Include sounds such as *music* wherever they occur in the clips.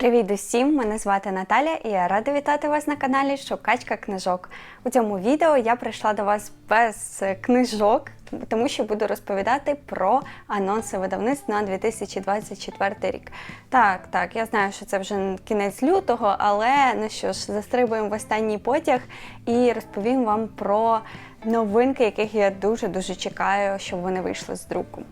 Привіт усім! Мене звати Наталя і я рада вітати вас на каналі Шукачка книжок. У цьому відео я прийшла до вас без книжок, тому що буду розповідати про анонси видавництв на 2024 рік. Так, так, я знаю, що це вже кінець лютого, але ну що ж, застрибуємо в останній потяг і розповім вам про новинки, яких я дуже дуже чекаю, щоб вони вийшли з друку.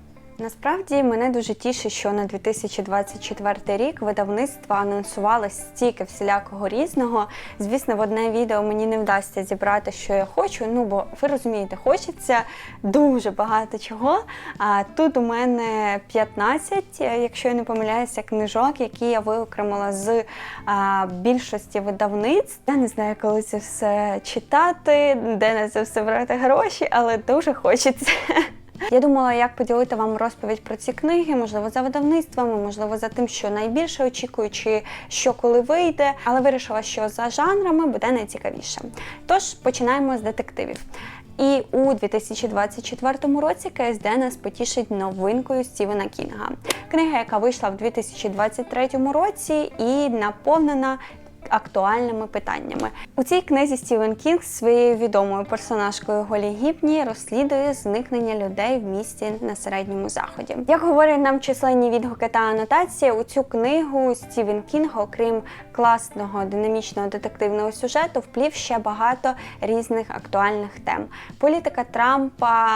Насправді мене дуже тішить, що на 2024 рік видавництво анонсувало стільки всілякого різного. Звісно, в одне відео мені не вдасться зібрати, що я хочу. Ну бо ви розумієте, хочеться дуже багато чого. А тут у мене 15, якщо я не помиляюся, книжок, які я виокремила з а, більшості видавництв. Я не знаю, коли це все читати, де на це все брати гроші, але дуже хочеться. Я думала, як поділити вам розповідь про ці книги, можливо, за видавництвами, можливо, за тим, що найбільше очікую, чи що коли вийде, але вирішила, що за жанрами буде найцікавіше. Тож починаємо з детективів. І у 2024 році КСД нас потішить новинкою Стівена Кінга. Книга, яка вийшла в 2023 році і наповнена актуальними питаннями. У цій книзі Стівен Кінг своєю відомою персонажкою Голі Гіпні розслідує зникнення людей в місті на середньому заході. Як говорять нам численні відгуки та анотації, у цю книгу Стівен Кінг, окрім класного динамічного детективного сюжету, вплів ще багато різних актуальних тем: політика Трампа,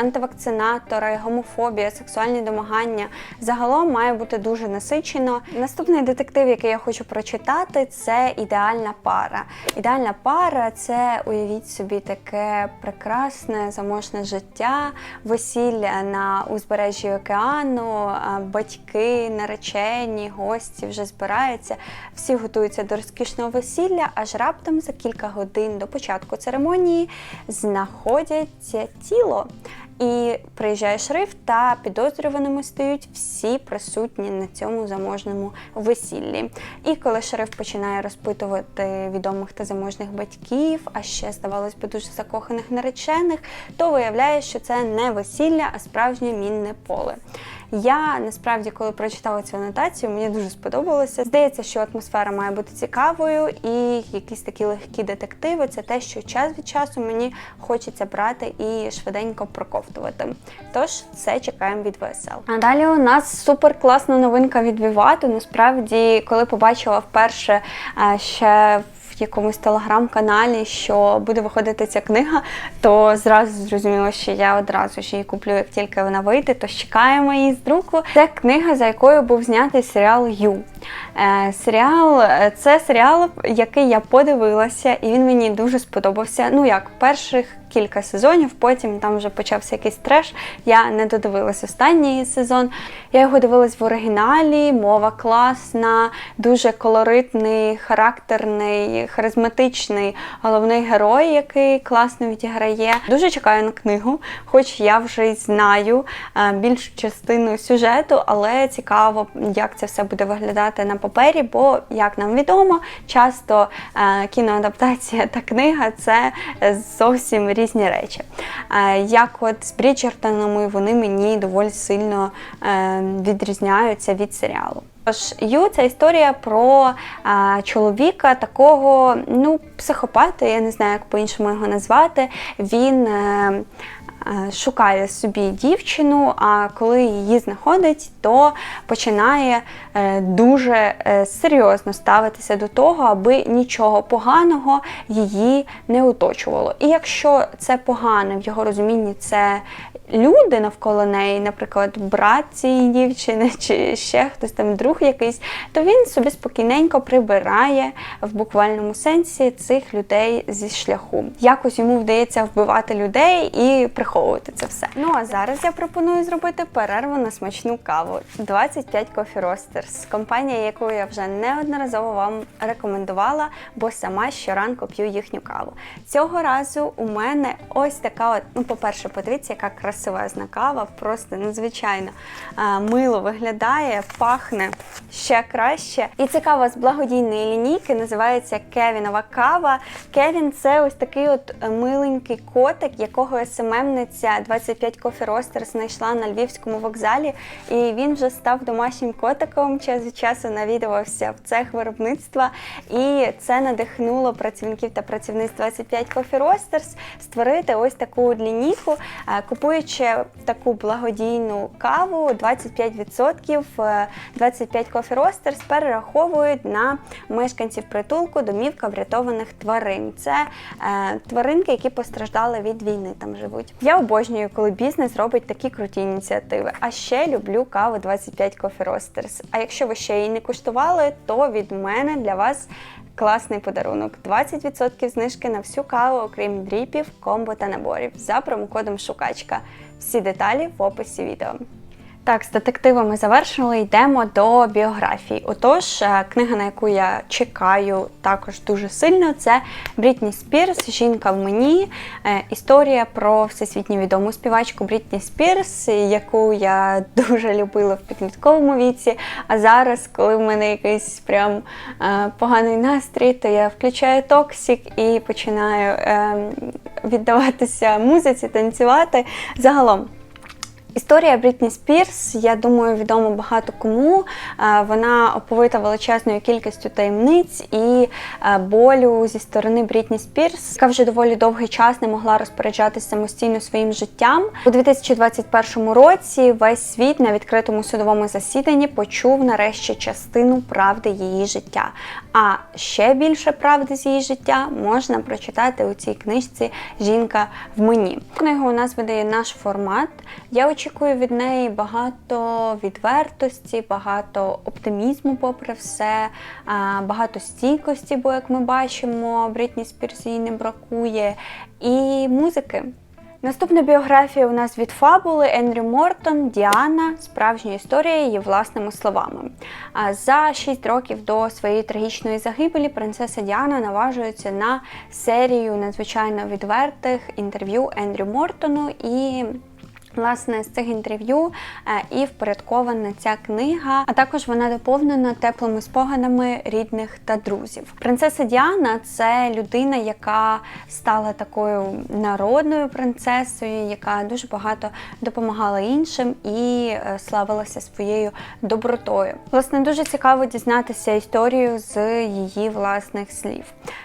антивакцинатори, гомофобія, сексуальні домагання. Загалом має бути дуже насичено. Наступний детектив, який я хочу прочитати, це ідеальна пара. Ідеальна пара це уявіть собі таке прекрасне заможне життя, весілля на узбережжі океану, батьки, наречені, гості вже збираються. Всі готуються до розкішного весілля, аж раптом за кілька годин до початку церемонії знаходять тіло. І приїжджає шриф, та підозрюваними стають всі присутні на цьому заможному весіллі. І коли шериф починає розпитувати відомих та заможних батьків, а ще, здавалось би, дуже закоханих наречених, то виявляє, що це не весілля, а справжнє мінне поле. Я насправді, коли прочитала цю анотацію, мені дуже сподобалося. Здається, що атмосфера має бути цікавою, і якісь такі легкі детективи це те, що час від часу мені хочеться брати і швиденько проковтувати. Тож це чекаємо від ВСЛ. А далі у нас супер класна новинка від Вівату. Насправді, коли побачила вперше а, ще якомусь телеграм-каналі, що буде виходити ця книга, то зразу зрозуміло, що я одразу ж її куплю, як тільки вона вийде, то чекаємо її з друку. Це книга, за якою був знятий серіал Ю. Е, серіал це серіал, який я подивилася, і він мені дуже сподобався. Ну як перших кілька сезонів, потім там вже почався якийсь треш. Я не додивилась останній сезон. Я його дивилась в оригіналі, мова класна, дуже колоритний, характерний, харизматичний головний герой, який класно відіграє. Дуже чекаю на книгу, хоч я вже й знаю е, більшу частину сюжету, але цікаво, як це все буде виглядати на папері, бо, як нам відомо, часто е, кіноадаптація та книга це зовсім різні речі. Е, Як от з Бріджертонами вони мені доволі сильно е, відрізняються від серіалу. Тож Ю це історія про а, чоловіка такого, ну, психопата, я не знаю, як по-іншому його назвати. Він е, шукає собі дівчину, а коли її знаходить, то починає е, дуже е, серйозно ставитися до того, аби нічого поганого її не оточувало. І якщо це погане в його розумінні, це люди навколо неї, наприклад, брат цієї дівчини чи ще хтось там друг якийсь, то він собі спокійненько прибирає в буквальному сенсі цих людей зі шляху. Якось йому вдається вбивати людей і приховувати це все. Ну а зараз я пропоную зробити перерву на смачну каву. 25 Coffee Roasters, компанія, яку я вже неодноразово вам рекомендувала, бо сама щоранку п'ю їхню каву. Цього разу у мене ось така, от, ну, по-перше, подивіться, яка краса красивезна кава, просто надзвичайно мило виглядає, пахне ще краще. І це кава з благодійної лінійки, називається Кевінова кава. Кевін це ось такий от миленький котик, якого СММниця 25 Coffee Roasters знайшла на львівському вокзалі. І він вже став домашнім котиком, час від часу навідувався в цех виробництва. І це надихнуло працівників та працівниць 25 Coffee Roasters створити ось таку лінійку, Е, купуючи таку благодійну каву, 25% е, 25 Coffee Roasters перераховують на мешканців притулку домівка врятованих тварин. Це е, тваринки, які постраждали від війни, там живуть. Я обожнюю, коли бізнес робить такі круті ініціативи. А ще люблю каву 25 Coffee Roasters. А якщо ви ще її не куштували, то від мене для вас класний подарунок. 20% знижки на всю каву, окрім дріпів, комбо та наборів за промокодом Шукачка. Всі деталі в описі відео. Так, з детективами завершили, йдемо до біографії. Отож, е, книга, на яку я чекаю також дуже сильно, це Брітні Спірс, Жінка в мені. Е, Історія про всесвітньо відому співачку Брітні Спірс, яку я *laughs* дуже любила в підлітковому віці. А зараз, коли в мене якийсь прям е, поганий настрій, то я включаю токсик і починаю е, віддаватися музиці, танцювати. Загалом. Історія Брітні Спірс, я думаю, відома багато кому. Е, Вона оповита величезною кількістю таємниць і е, болю зі сторони Брітні Спірс, яка вже доволі довгий час не могла розпоряджатися самостійно своїм життям. У 2021 році весь світ на відкритому судовому засіданні почув нарешті частину правди її життя. А ще більше правди з її життя можна прочитати у цій книжці Жінка в мені. Книгу у нас видає наш формат. Я очікую від неї багато відвертості, багато оптимізму, попри все, багато стійкості, бо як ми бачимо, Брітні Спірс їй не бракує, і музики. Наступна біографія у нас від фабули Енрі Мортон Діана. Справжня історія її власними словами. А За 6 років до своєї трагічної загибелі принцеса Діана наважується на серію надзвичайно відвертих інтерв'ю Ендрю Мортону і. Власне, з цих інтерв'ю е, і впорядкована ця книга, а також вона доповнена теплими спогадами рідних та друзів. Принцеса Діана це людина, яка стала такою народною принцесою, яка дуже багато допомагала іншим і е, славилася своєю добротою. Власне, дуже цікаво дізнатися історію з її власних слів.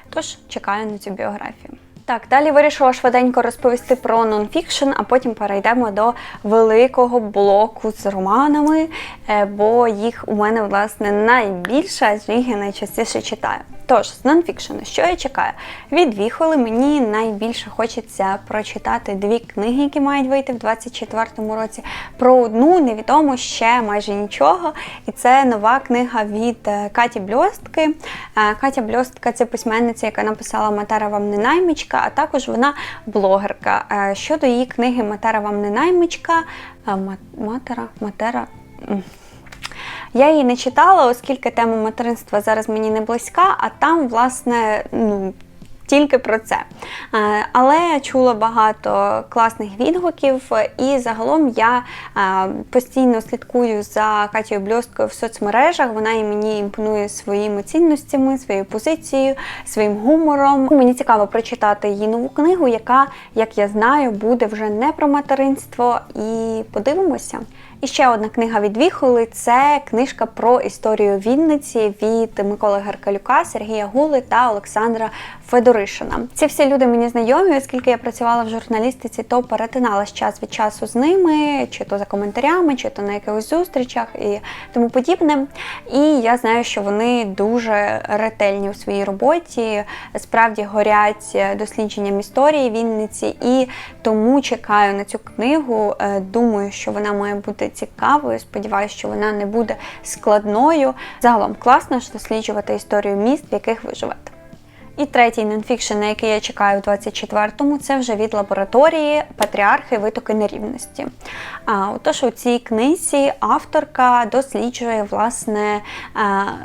Тож чекаю на цю біографію. Так, далі вирішила швиденько розповісти про нонфікшн, а потім перейдемо до великого блоку з романами, е, бо їх у мене, власне, найбільше, адже їх я найчастіше читаю. Тож, з нонфікшену, що я чекаю? Від Віхоли мені найбільше хочеться прочитати дві книги, які мають вийти в 24-му році. Про одну невідомо ще майже нічого. І це нова книга від е, Каті Бльостки. Е, Катя Бльостка це письменниця, яка написала Матера вам не наймичка, а також вона блогерка. Е, Щодо її книги Матера вам не наймичка, Матера, Матера. Я її не читала, оскільки тема материнства зараз мені не близька, а там, власне, ну. Тільки про це. Е, Але чула багато класних відгуків, і загалом я е, постійно слідкую за Катєю Бльосткою в соцмережах. Вона і мені імпонує своїми цінностями, своєю позицією, своїм гумором. Мені цікаво прочитати її нову книгу, яка, як я знаю, буде вже не про материнство. І подивимося. І ще одна книга від Віхоли це книжка про історію Вінниці від Миколи Геркалюка, Сергія Гули та Олександра Федоришина. Ці всі люди мені знайомі, оскільки я працювала в журналістиці, то перетиналась час від часу з ними, чи то за коментарями, чи то на якихось зустрічах і тому подібне. І я знаю, що вони дуже ретельні у своїй роботі, справді горять дослідженням історії Вінниці, і тому чекаю на цю книгу. Е, Думаю, що вона має бути цікавою. Сподіваюся, що вона не буде складною. Загалом класно ж досліджувати історію міст, в яких ви живете. І третій нонфікшн, на який я чекаю у 24-му, це вже від лабораторії Патріархи витоки нерівності. А, Отож, у цій книзі авторка досліджує власне е,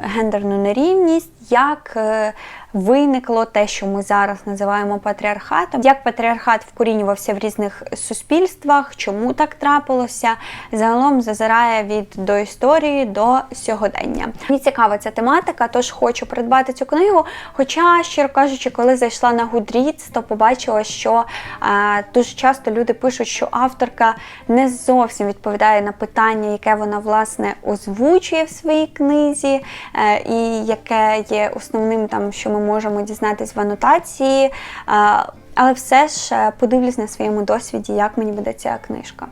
гендерну нерівність, як е, виникло те, що ми зараз називаємо патріархатом, як патріархат вкорінювався в різних суспільствах, чому так трапилося. Загалом зазирає від до історії до сьогодення. Мені цікава ця тематика, тож хочу придбати цю книгу. Хоча, щиро кажучи, коли зайшла на Goodreads, то побачила, що е, дуже часто люди пишуть, що авторка не зовсім відповідає на питання, яке вона власне озвучує в своїй книзі, е, і яке є основним, там, що ми можемо дізнатись в анотації. Е, але все ж е, подивлюсь на своєму досвіді, як мені буде ця книжка.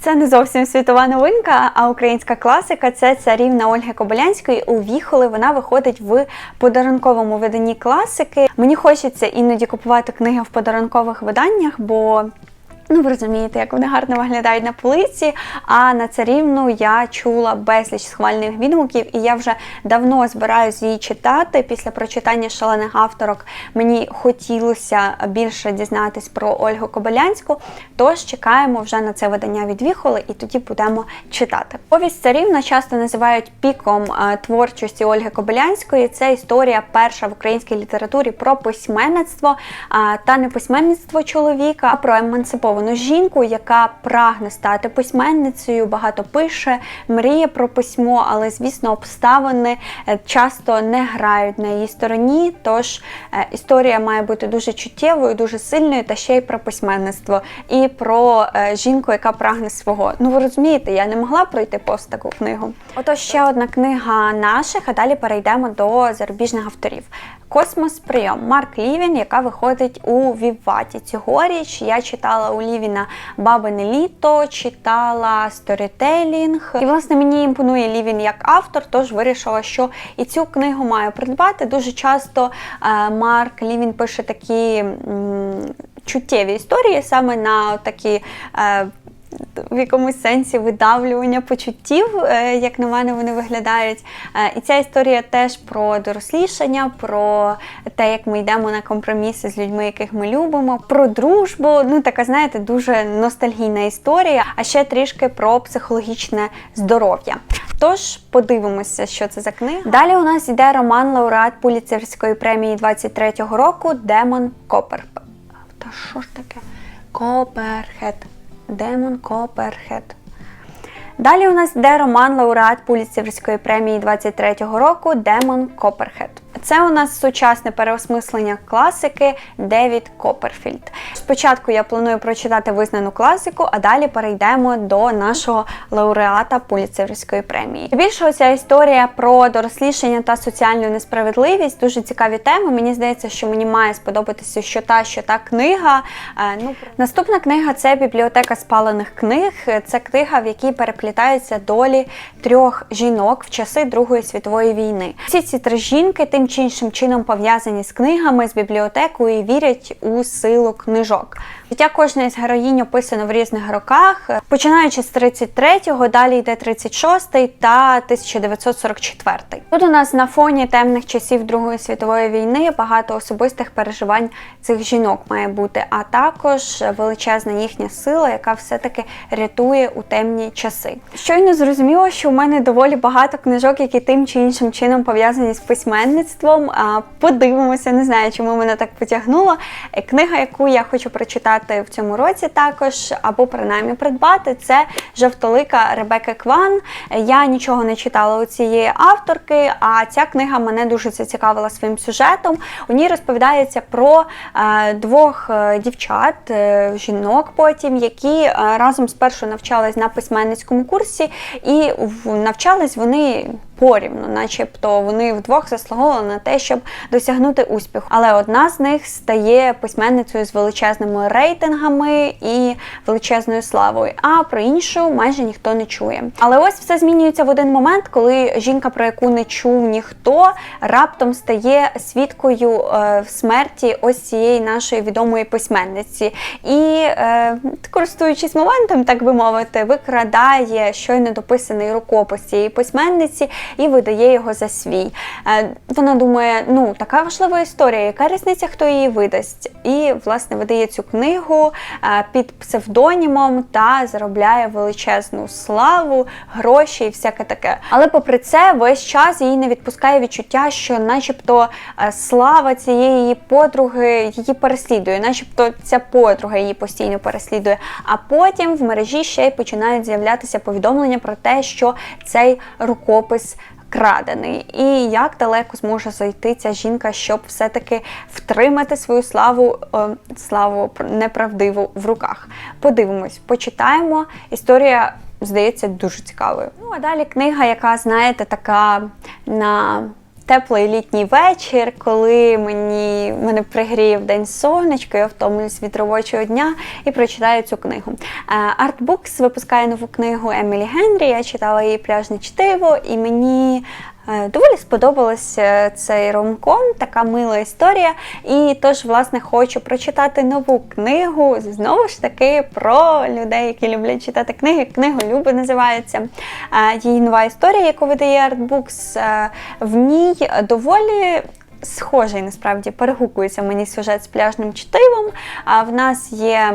Це не зовсім світова новинка, а українська класика це царівна Ольги Кобилянської. У Віхоли вона виходить в подарунковому виданні класики. Мені хочеться іноді купувати книги в подарункових виданнях, бо Ну, ви розумієте, як вони гарно виглядають на полиці. А на царівну я чула безліч схвальних відгуків, і я вже давно збираюся її читати. Після прочитання шалених авторок мені хотілося більше дізнатись про Ольгу Кобилянську. Тож чекаємо вже на це видання від Віхоли, і тоді будемо читати. Повість царівна часто називають піком е, творчості Ольги Кобилянської. Це історія перша в українській літературі про письменництво та не письменництво чоловіка, а про емансиповану жінку, яка прагне стати письменницею, багато пише, мріє про письмо, але, звісно, обставини е, часто не грають на її стороні. Тож е, історія має бути дуже чуттєвою, дуже сильною, та ще й про письменництво і про е, жінку, яка прагне свого. Ну ви розумієте, я не могла пройти повз таку книгу. Отож, ще одна книга наших, а далі перейдемо до зарубіжних авторів. Космос прийом Марк Лівін, яка виходить у Віваті. Цьогоріч я читала у Лівіна Бабине літо, читала сторітелінг. І, власне, мені імпонує Лівін як автор, тож вирішила, що і цю книгу маю придбати. Дуже часто е, Марк Лівін пише такі чуттєві історії саме на такі. В якомусь сенсі видавлювання почуттів, е, як на мене, вони виглядають. Е, І ця історія теж про дорослішання, про те, як ми йдемо на компроміси з людьми, яких ми любимо, про дружбу. Ну, така, знаєте, дуже ностальгійна історія, а ще трішки про психологічне здоров'я. Тож подивимося, що це за книга. Далі у нас йде роман лауреат Пуліцерської премії 23-го року Демон Копер. Та що ж таке? Коперхед. Демон Коперхед. Далі у нас йде роман лауреат Пуліцерської премії 23-го року Демон Коперхед. Це у нас сучасне переосмислення класики Девід Копперфільд. Спочатку я планую прочитати визнану класику, а далі перейдемо до нашого лауреата Пуліцерської премії. Більше ця історія про дорослішання та соціальну несправедливість дуже цікаві теми. Мені здається, що мені має сподобатися що та, що та книга. Е, Ну, наступна книга це бібліотека спалених книг. Це книга, в якій переплітаються долі трьох жінок в часи Другої світової війни. Всі ці три жінки тим чи іншим чином пов'язані з книгами, з бібліотекою і вірять у силу книжок. Життя кожної з героїнь описано в різних роках, починаючи з 33-го, далі йде 36-й та 1944. Тут у нас на фоні темних часів Другої світової війни багато особистих переживань цих жінок має бути, а також величезна їхня сила, яка все-таки рятує у темні часи. Щойно зрозуміло, що у мене доволі багато книжок, які тим чи іншим чином пов'язані з письменництвом. Подивимося, не знаю, чому мене так потягнуло. Е, Книга, яку я хочу прочитати в цьому році, також або принаймні придбати, це жовтолика Ребекки Кван. Я нічого не читала у цієї авторки, а ця книга мене дуже зацікавила своїм сюжетом. У ній розповідається про е, двох е, дівчат, е, жінок потім, які разом спершу навчались на письменницькому курсі, і навчались вони порівну, начебто вони вдвох заслуговували на те, щоб досягнути успіху. Але одна з них стає письменницею з величезними рейтингами і величезною славою, а про іншу майже ніхто не чує. Але ось все змінюється в один момент, коли жінка, про яку не чув ніхто, раптом стає свідкою е, смерті ось цієї нашої відомої письменниці. І, е, користуючись моментом, так би мовити, викрадає щойно дописаний рукопис цієї письменниці і видає його за свій. Е, Вона думає, ну така важлива історія, яка різниця, хто її видасть? І власне видає цю книгу е, під псевдонімом та заробляє величезну славу, гроші і всяке таке. Але попри це, весь час її не відпускає відчуття, що, начебто, е, слава цієї її подруги її переслідує, начебто ця подруга її постійно переслідує. А потім в мережі ще й починають з'являтися повідомлення про те, що цей рукопис. Крадений, і як далеко зможе зайти ця жінка, щоб все-таки втримати свою славу, е, славу неправдиву в руках. Подивимось, почитаємо. Історія здається дуже цікавою. Ну а далі книга, яка, знаєте, така на теплий літній вечір, коли мені мене пригріє в день сонечко, я втомлююсь від робочого дня і прочитаю цю книгу. Артбукс випускає нову книгу Емілі Генрі. Я читала її пляжне чтиво, і мені е, доволі сподобався цей ромком, така мила історія. І тож, власне, хочу прочитати нову книгу знову ж таки про людей, які люблять читати книги. Книга Люби називається. Е, Її нова історія, яку видає е, в ній доволі. Схожий насправді перегукується мені сюжет з пляжним чтивом. А в нас є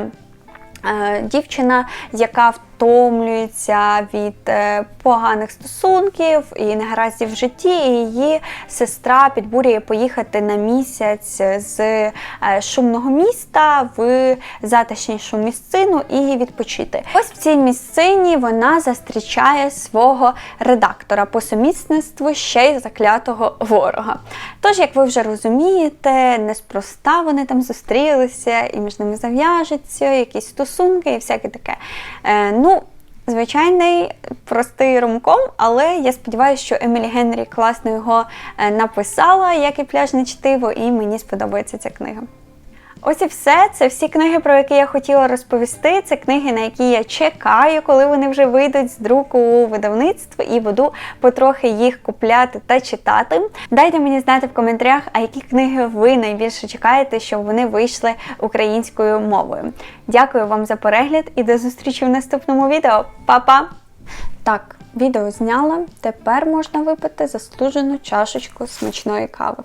е, дівчина, яка втомлюється від е, поганих стосунків і негараздів в житті. І її сестра підбурює поїхати на місяць з е, шумного міста в затишнішу місцину і відпочити. Ось в цій місцині вона зустрічає свого редактора по сумісництву ще й заклятого ворога. Тож, як ви вже розумієте, неспроста вони там зустрілися, і між ними зав'яжуться якісь стосунки і всяке таке. Е, ну, Звичайний простий ромком, але я сподіваюся, що Емілі Генрі класно його е, написала, як і пляжне чтиво, і мені сподобається ця книга. Ось і все. Це всі книги, про які я хотіла розповісти. Це книги, на які я чекаю, коли вони вже вийдуть з друку у видавництво, і буду потрохи їх купляти та читати. Дайте мені знати в коментарях, а які книги ви найбільше чекаєте, щоб вони вийшли українською мовою. Дякую вам за перегляд і до зустрічі в наступному відео. Па-па! Так, відео зняла. Тепер можна випити заслужену чашечку смачної кави.